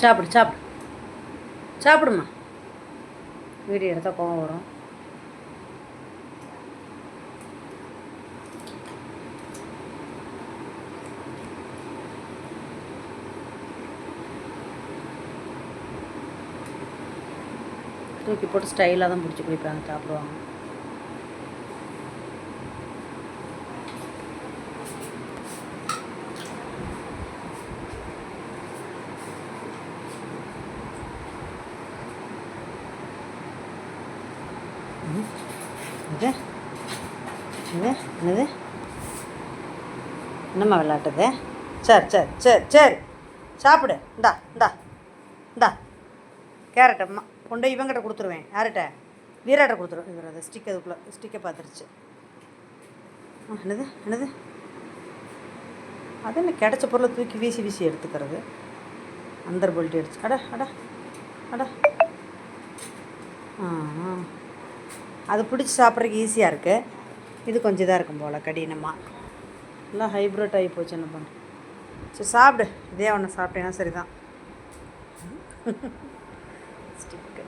சாப்பிடு சாப்பிடு. சாப்பிடுமா? வீடியோ எடுத்தால் கோவம் வரும். தூக்கி போட்டு ஸ்டைலாக தான் பிடிச்சி குடிப்பாங்க சாப்பிடுவாங்க. இது. இது என்னது? என்னம்மா விளாட்டுது சரி சரி சரி சரி. சாப்பிடு. இந்தா இந்தா இந்தா. கேரட் அம்மா கொண்டு போய் இவங்கிட்ட கொடுத்துருவேன். யார்கிட்ட? வீராட்ட கொடுத்துருவேன் இவர் அதை ஸ்டிக் அதுக்குள்ளே ஸ்டிக்கை பார்த்துருச்சு. ஆ, என்னது என்னது? அது என்ன கிடச்ச பொருளை தூக்கி வீசி வீசி எடுத்துக்கிறது? அந்தர் போல்ட்டு அடிச்சு. அடா அடா அடா. ஆ ஆ. அது பிடிச்சி சாப்பிட்றதுக்கு ஈஸியாக இருக்குது இது கொஞ்சம் இதாக இருக்கும் போல் கடினமாக நல்லா ஹைப்ரிட் ஆகி போச்சு என்ன பண்ண? சரி சாப்பிடு. இதே ஒன்று சாப்பிட்டேன்னா சரி தான் ஸ்டிக்கு